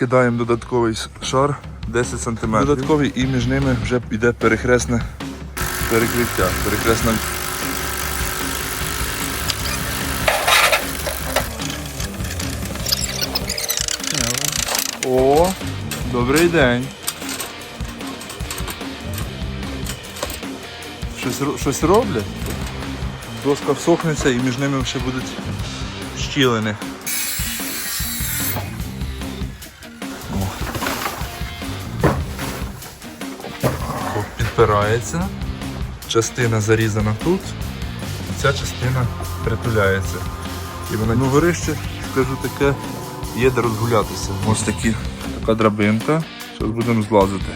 Кидаємо додатковий шар 10 см. Додатковий і між ними вже йде перехресне перекриття. Перехресна О, добрий день. Щось, щось роблять? Доска всохнеться і між ними ще будуть щілини. О, Підпирається. Частина зарізана тут, ця частина притуляється. І вона ну, горище, скажу таке, є де розгулятися. Ось такі, така драбинка. Зараз будемо злазити.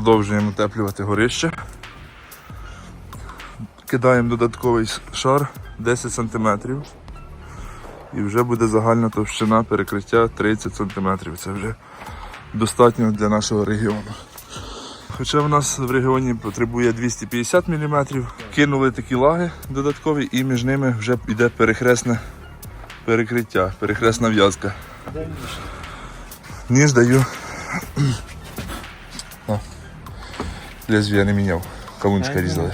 Продовжуємо утеплювати горище. Кидаємо додатковий шар 10 см. І вже буде загальна товщина перекриття 30 см. Це вже достатньо для нашого регіону. Хоча в нас в регіоні потребує 250 мм, кинули такі лаги додаткові і між ними вже йде перехресне перекриття, перехресна в'язка. Ніж даю. Лезвія не міняв. Кавунчика різали.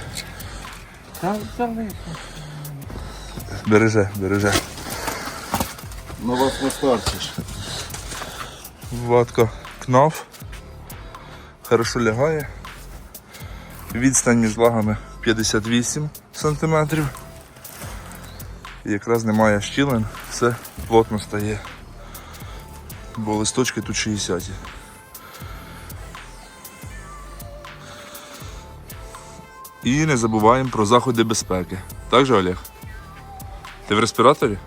Та залиши. Береже, береже. На вас не старчиш. Ватко кнаф. Хорошо лягає. Відстань між лагами 58 см. І якраз немає щілин, все плотно стає. Бо листочки тут 60. І не забуваємо про заходи безпеки. Так же, Олег? Ти в респіраторі?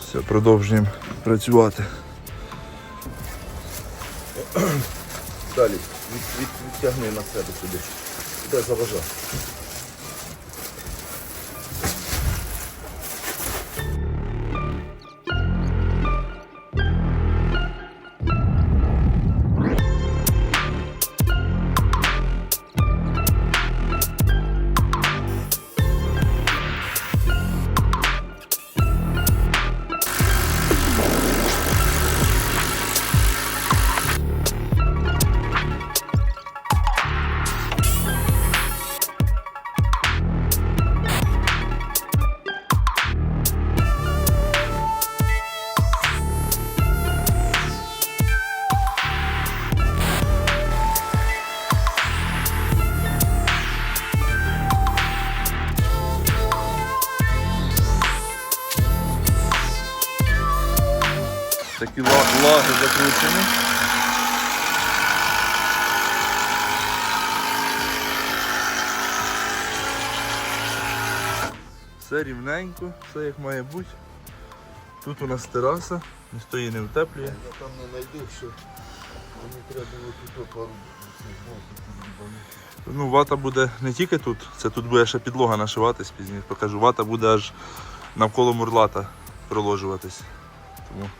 Все, продовжуємо працювати. Далі. Від, від, відтягни на себе сюди. Де заважав? Все рівненько, все як має бути. Тут у нас тераса, ніхто її не утеплює. Я там не знайду, що мені треба було тут пару. Ну, вата буде не тільки тут, це тут буде ще підлога нашиватись пізніше. Покажу, вата буде аж навколо мурлата проложуватись. Тому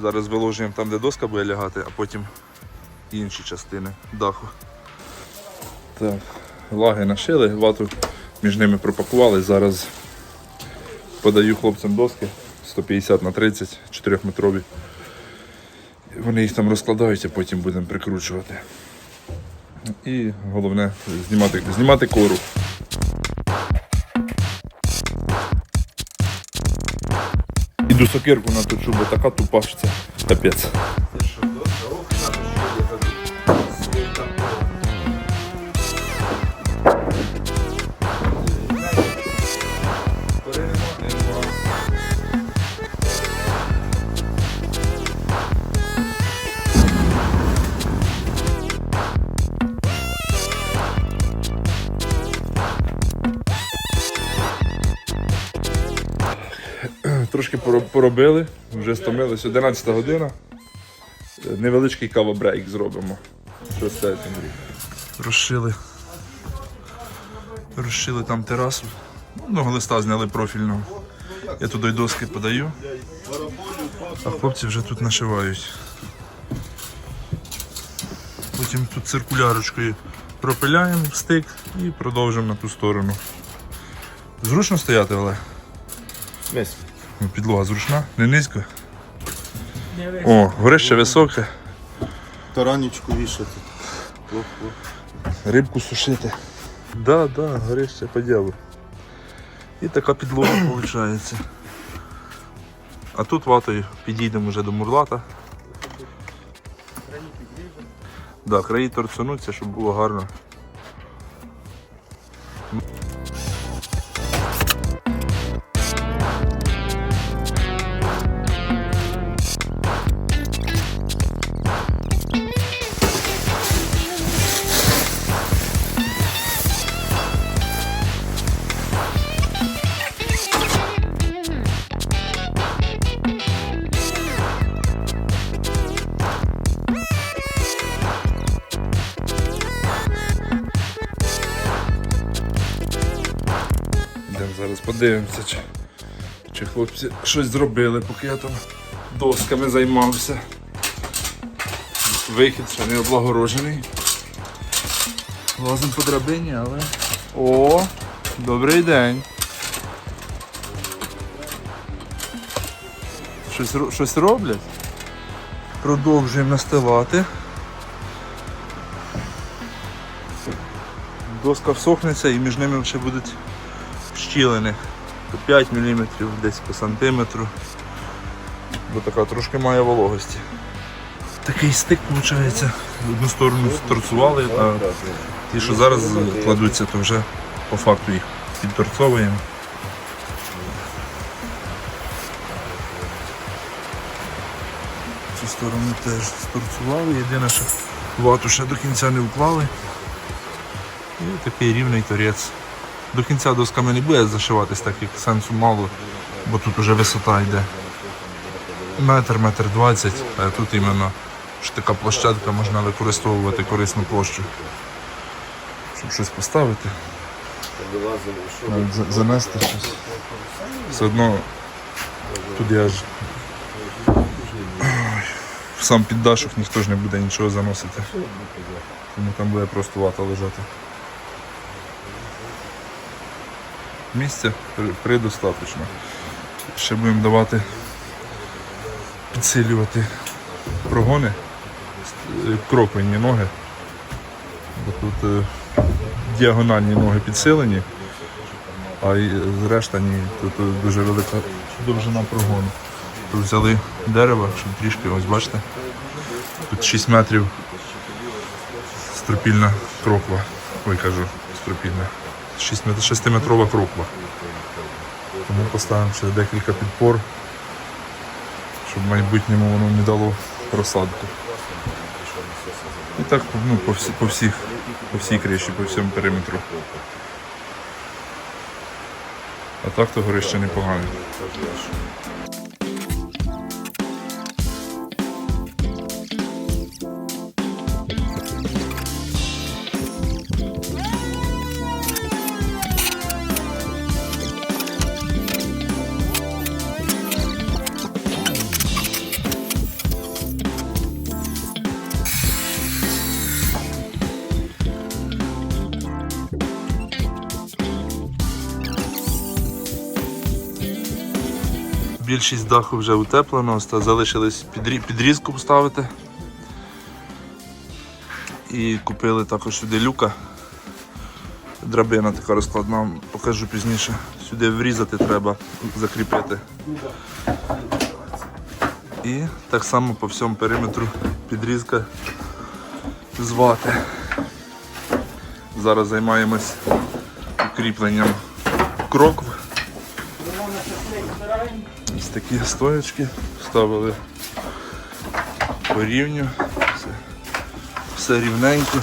зараз виложуємо там, де доска буде лягати, а потім інші частини даху. Так, лаги нашили, вату між ними пропакували. Зараз подаю хлопцям доски 150 на 30, 4-метрові. Вони їх там розкладають, а потім будемо прикручувати. І головне знімати, знімати кору. Іду сокирку наточу, бо така тупа що це капець. Трошки поробили, вже стомились. 11 година. Невеличкий кавобрейк зробимо. Розшили Розшили там терасу. Одного листа зняли профільного. Я туди доски подаю. А хлопці вже тут нашивають. Потім тут циркулярочкою пропиляємо в стик і продовжимо на ту сторону. Зручно стояти, але Весь. Підлога зручна, не низько. О, горище високе, Таранечку вішати. Рибку сушити. Да, да, горище по ділу. І така підлога виходить. А тут ватою підійдемо вже до мурлата. Да, краї торцануться, щоб було гарно. Зараз подивимося, чи, чи хлопці щось зробили, поки я там досками займався. Вихід ще не облагорожений. Лазимо по драбині, але. О! Добрий день! Щось, щось роблять? Продовжуємо настилати. Доска всохнеться і між ними ще будуть щілини по 5 мм, десь по сантиметру. Бо така трошки має вологості. Такий стик виходить. Одну сторону торцували, а ті, що зараз кладуться, то вже по факту їх підторцовуємо. Цю сторону теж сторцували. Єдине, що вату ще до кінця не вклали. І такий рівний торець. До кінця досками не буде зашиватись, так як сенсу мало, бо тут уже висота йде. Метр, метр двадцять, а тут іменно що така площадка можна використовувати корисну площу. Щоб щось поставити, занести щось. Все одно аж Ой, в сам піддашок ніхто ж не буде нічого заносити. Тому там буде просто вата лежати. Місця предостаточно. Ще будемо давати підсилювати прогони, е, кроквенні ноги. Бо тут е, діагональні ноги підсилені, а й решта ні, тут е, дуже велика довжина прогону. Тут взяли дерево, щоб трішки, ось бачите, тут 6 метрів стропільна кроква. Ой, кажу, стропільна. 6-метрова крупа. Тому поставимо ще декілька підпор, щоб в майбутньому воно не дало просадку. І так ну, по, всі, по, всіх, по всій криші, по всьому периметру. А так то горище непогане. Більшість даху вже утеплено, залишилось підрізку поставити. І купили також сюди люка. Драбина така розкладна, покажу пізніше. Сюди врізати треба, закріпити. І так само по всьому периметру підрізка з вати. Зараз займаємось укріпленням крокв. Такі стоячки ставили по рівню. Все, все рівненько.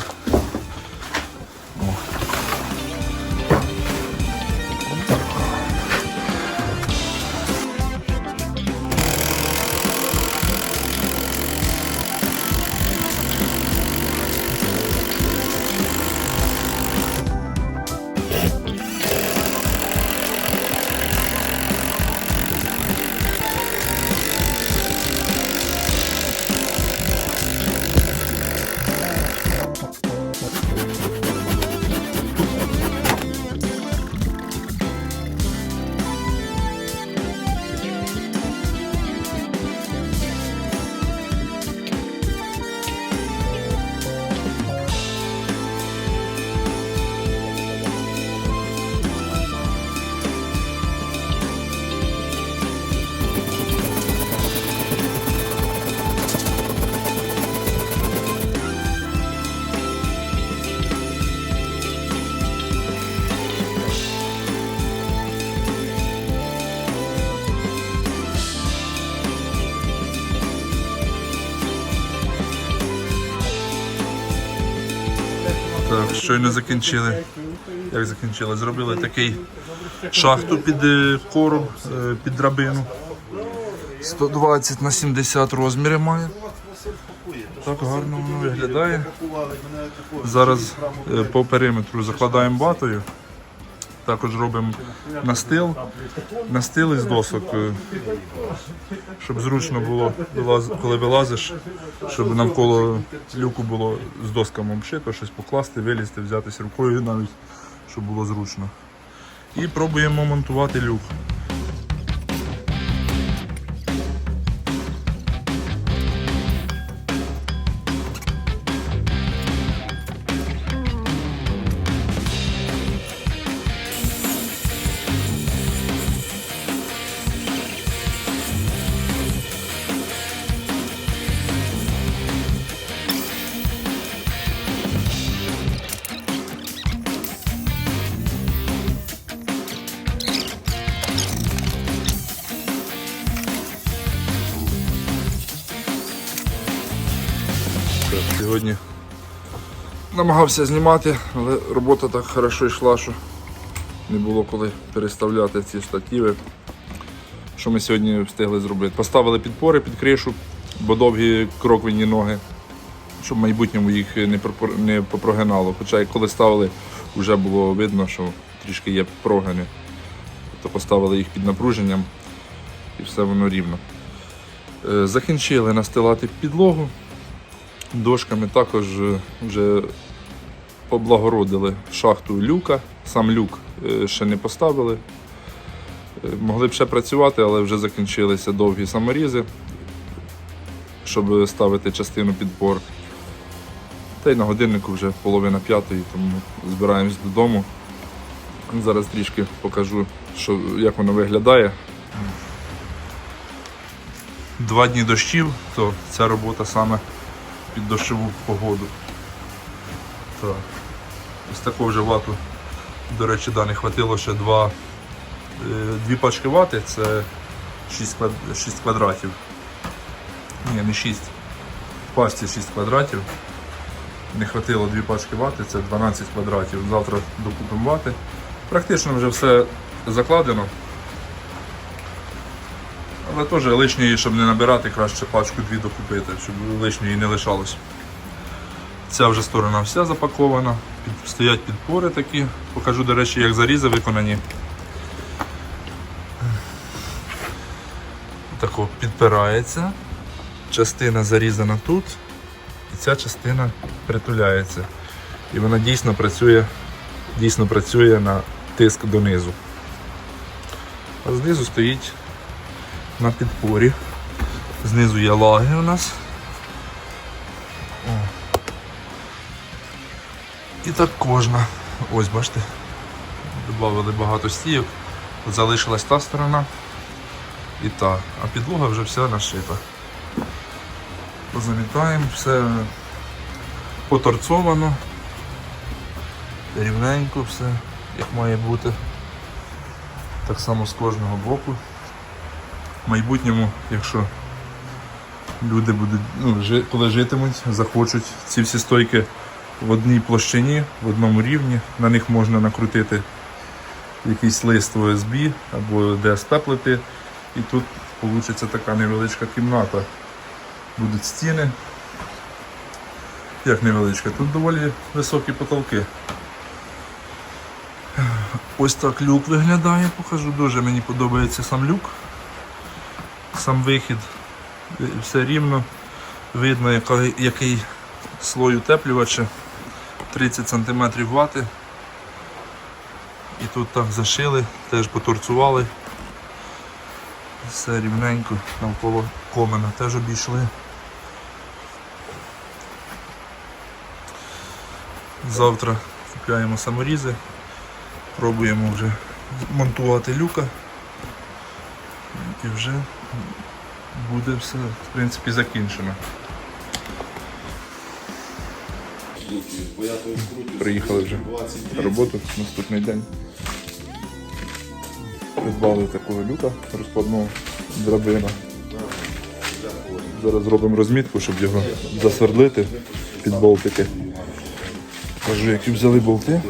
Щойно закінчили. Як закінчили? Зробили такий шахту під кору, короб, е, під драбину. 120 на 70 розміри має. Так гарно воно виглядає. Зараз е, по периметру закладаємо батою. Також робимо настил. Настил із досок, е, щоб зручно було, коли вилазиш, щоб навколо люку було з досками обшито, щось покласти, вилізти, взятися рукою навіть, щоб було зручно. І пробуємо монтувати люк. Сьогодні намагався знімати, але робота так хорошо йшла, що не було коли переставляти ці штативи. Що ми сьогодні встигли зробити? Поставили підпори під кришу, бо довгі кроквені ноги, щоб в майбутньому їх не, попрогинало. Хоча коли ставили, вже було видно, що трішки є прогини. То поставили їх під напруженням і все воно рівно. Е, Закінчили настилати підлогу дошками також е, вже облагородили шахту люка. Сам люк е, ще не поставили. Е, Могли б ще працювати, але вже закінчилися довгі саморізи, щоб ставити частину підпор. Та й на годиннику вже половина п'ятої, тому збираємось додому. Зараз трішки покажу, що, як воно виглядає. Два дні дощів, то ця робота саме під дощову погоду. Так. Ось таку вже вату, до речі, да, не хватило ще два, е, дві пачки вати, це 6, квад... 6 квадратів. Ні, не 6. В пасті 6 квадратів. Не хватило дві пачки вати, це 12 квадратів. Завтра докупимо вати. Практично вже все закладено. Але теж лишньої, щоб не набирати, краще пачку дві докупити, щоб лишньої не лишалось. Ця вже сторона вся запакована. Під, стоять підпори такі. Покажу, до речі, як зарізи виконані. Тако підпирається. Частина зарізана тут, і ця частина притуляється. І вона дійсно працює, дійсно працює на тиск донизу. А знизу стоїть на підпорі. Знизу є лаги у нас. О. І так кожна. Ось бачите. Добавили багато стійок. Залишилась та сторона і та. А підлога вже вся нашита. Позамітаємо, все поторцовано. Рівненько все, як має бути. Так само з кожного боку в майбутньому, якщо люди будуть, ну, жи- коли житимуть, захочуть ці всі стойки в одній площині, в одному рівні, на них можна накрутити якийсь лист ОСБ або ДСП плити, і тут вийде така невеличка кімната. Будуть стіни. Як невеличка, тут доволі високі потолки. Ось так люк виглядає, покажу. Дуже мені подобається сам люк сам вихід, все рівно. Видно, який слой утеплювача. 30 см вати. І тут так зашили, теж поторцували. Все рівненько навколо комена теж обійшли. Завтра купляємо саморізи, пробуємо вже монтувати люка і вже буде все в принципі закінчено. Приїхали вже на роботу наступний день. Придбали такого люка розкладного драбина. Зараз зробимо розмітку, щоб його засвердлити під болтики. Кажу, які взяли болти.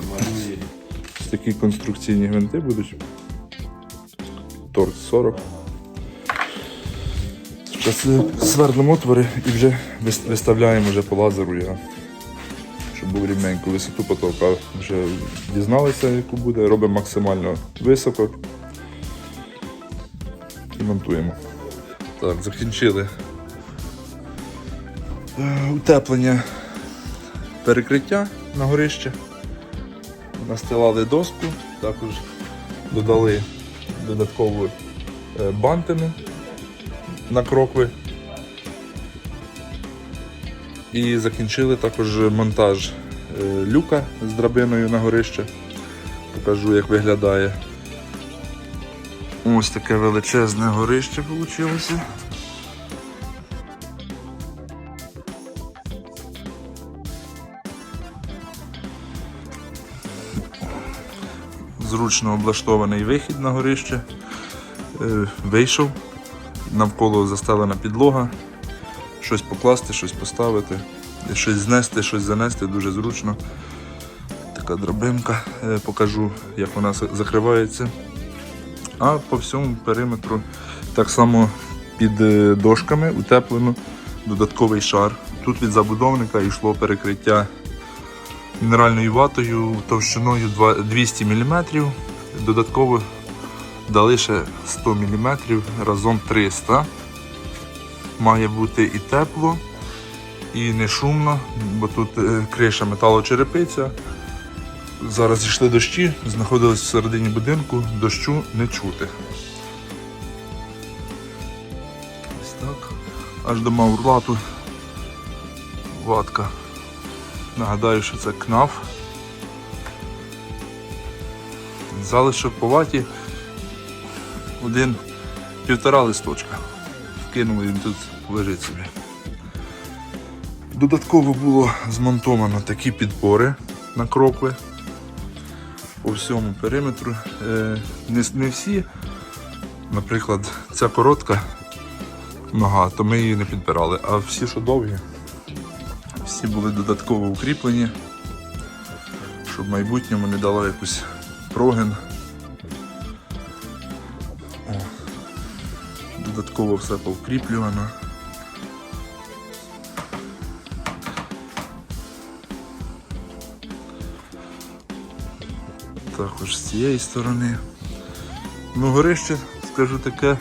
Такі конструкційні гвинти будуть. Торт 40. Свердлимо отвори і вже виставляємо вже по лазеру його. Щоб був рівненько висоту потолка. Вже дізналися, яку буде, робимо максимально високо і монтуємо. Так, закінчили. Е, Утеплення перекриття на горище. Настилали доску, також додали додаткову е, бантину на крокви. І закінчили також монтаж е, люка з драбиною на горище. Покажу, як виглядає. Ось таке величезне горище вийшло. Зручно облаштований вихід на горище. Е, Вийшов, навколо застелена підлога. Щось покласти, щось поставити, щось знести, щось занести, дуже зручно. Така драбинка, Е, покажу, як вона закривається. А по всьому периметру так само під е, дошками утеплено додатковий шар. Тут від забудовника йшло перекриття мінеральною ватою товщиною 200 мм. Додатково дали ще 100 мм, разом 300 Має бути і тепло, і не шумно, бо тут е, криша металочерепиця. Зараз йшли дощі, знаходились всередині будинку, дощу не чути. Ось так. Аж до Маурлату ватка. Нагадаю, що це КНАФ. Залишок по ваті один півтора листочка. Вкинули він тут лежить собі. Додатково було змонтовано такі підпори на крокви по всьому периметру. Е, Не, всі, наприклад, ця коротка нога, то ми її не підпирали, а всі, що довгі, всі були додатково укріплені, щоб в майбутньому не дало якусь прогин. О, Додатково все повкріплювано. Також з цієї сторони. Ну, горище, скажу таке,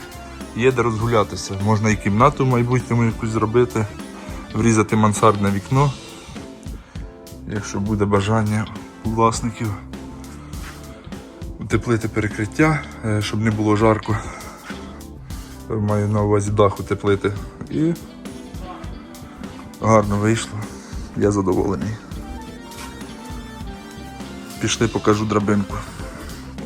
є де розгулятися. Можна і кімнату в майбутньому якусь зробити, врізати мансардне вікно, якщо буде бажання у власників. Утеплити перекриття, е, щоб не було жарко. Маю на увазі дах утеплити. І гарно вийшло. Я задоволений. Пішли, покажу драбинку.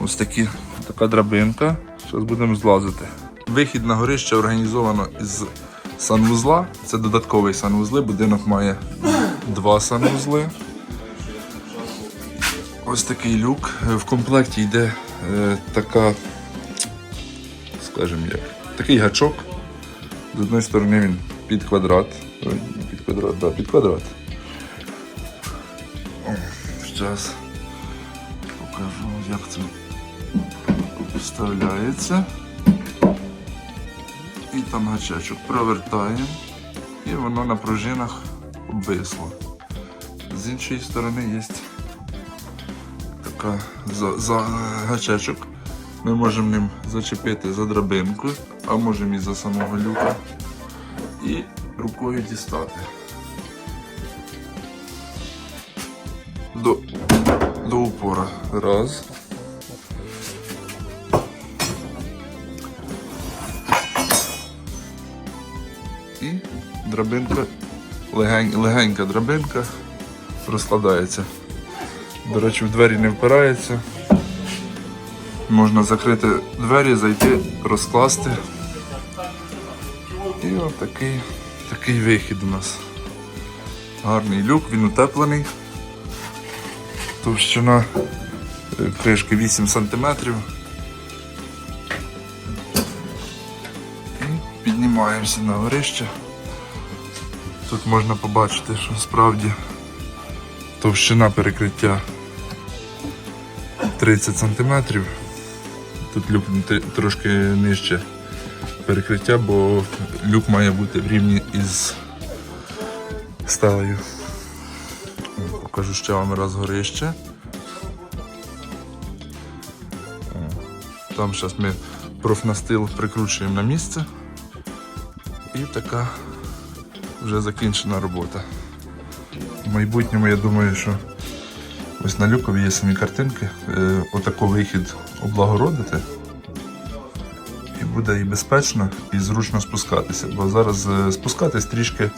Ось такі, така драбинка. Зараз будемо злазити. Вихід на горище організовано із санвузла. Це додатковий санвузли. Будинок має два санвузли. Ось такий люк. В комплекті йде е, така, скажімо як, такий гачок. З одної сторони він під квадрат. Під квадрат, да, під квадрат. Зараз покажу, як це вставляється. І там гачечок провертаємо і воно на пружинах обвисло. З іншої сторони є така за, за гачечок. Ми можемо ним зачепити за драбинку, а можемо і за самого люка. І рукою дістати. До, до упора. Раз. І драбинка, легень, легенька драбинка розкладається. До речі, в двері не впирається. Можна закрити двері, зайти, розкласти. І от такий, такий вихід у нас. Гарний люк, він утеплений. Товщина е, кришки 8 см. І піднімаємося на горище. Тут можна побачити, що справді Товщина перекриття 30 см. Тут люк трошки нижче перекриття, бо люк має бути в рівні із стелею. Покажу ще вам раз горище. Там зараз ми профнастил прикручуємо на місце. І така вже закінчена робота. В майбутньому я думаю, що ось на люкові є самі картинки. Е, отако вихід облагородити. І буде і безпечно, і зручно спускатися. Бо зараз е, спускатись трішки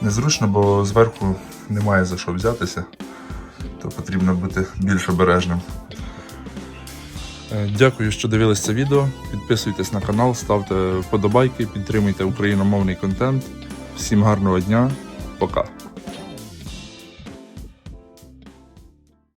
незручно, бо зверху немає за що взятися, то потрібно бути більш обережним. Е, Дякую, що дивились це відео. Підписуйтесь на канал, ставте вподобайки, підтримуйте україномовний контент. Всім гарного дня, пока!